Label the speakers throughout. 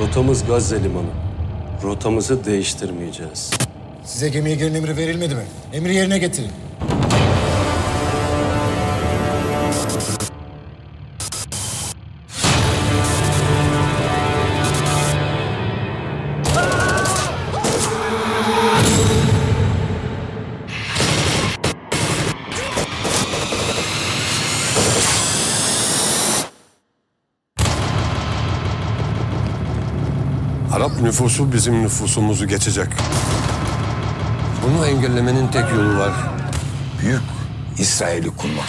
Speaker 1: Rotamız Gazze Limanı. Rotamızı değiştirmeyeceğiz.
Speaker 2: Size gemiye girin emri verilmedi mi? Emri yerine getirin.
Speaker 3: Arap nüfusu bizim nüfusumuzu geçecek.
Speaker 4: Bunu engellemenin tek yolu var.
Speaker 5: Büyük İsrail'i kurmak.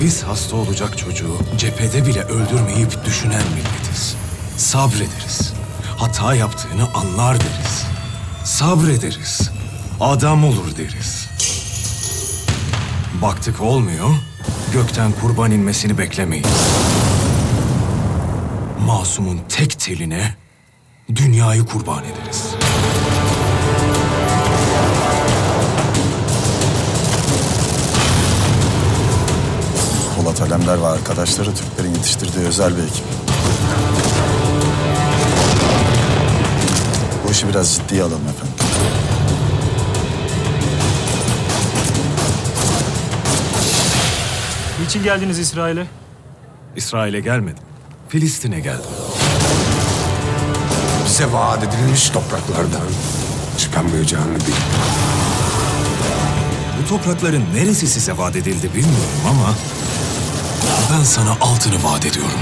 Speaker 6: Biz hasta olacak çocuğu cephede bile öldürmeyip düşünen milletiz. Sabrederiz. Hata yaptığını anlar deriz. Sabrederiz. Adam olur deriz. Baktık olmuyor, gökten kurban inmesini beklemeyiz. Masumun tek teline dünyayı kurban ederiz.
Speaker 7: Polat Alemdar ve arkadaşları Türklerin yetiştirdiği özel bir ekip. Bu işi biraz ciddiye alalım efendim.
Speaker 8: Niçin geldiniz İsrail'e?
Speaker 6: İsrail'e gelmedim. Filistin'e geldim.
Speaker 4: Bize vaat edilmiş topraklardan çıkamayacağını bil.
Speaker 6: Bu toprakların neresi size vaat edildi bilmiyorum ama ben sana altını vaat ediyorum.